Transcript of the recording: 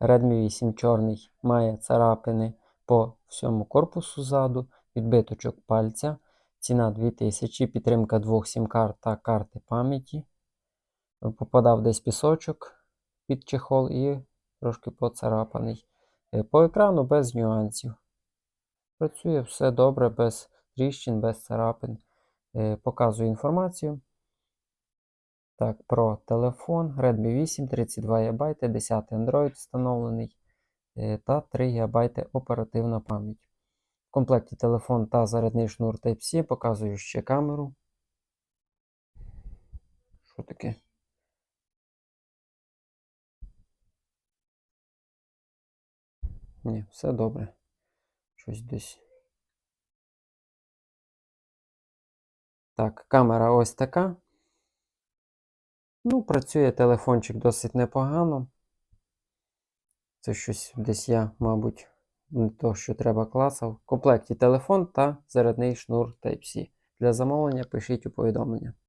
Redmi 8 чорний має царапини по всьому корпусу ззаду, відбиточок пальця. Ціна 2000, підтримка двох сім-карт та карти пам'яті. Попадав десь пісочок під чехол і трошки поцарапаний. Е, По екрану без нюансів. Працює все добре, без тріщин, без царапин. Е, Показую інформацію. Так, про телефон Redmi 8, 32 ГБ, 10 Android встановлений е, та 3 ГБ оперативна пам'ять. В комплекті телефон та зарядний шнур Type-C. Показую ще камеру. Що таке? Ні, все добре. Щось десь. Так, камера ось така. Ну, працює телефончик досить непогано. Це щось десь я, мабуть, не то, що треба класав. В комплекті телефон та зарядний шнур Type-C. Для замовлення пишіть у повідомлення.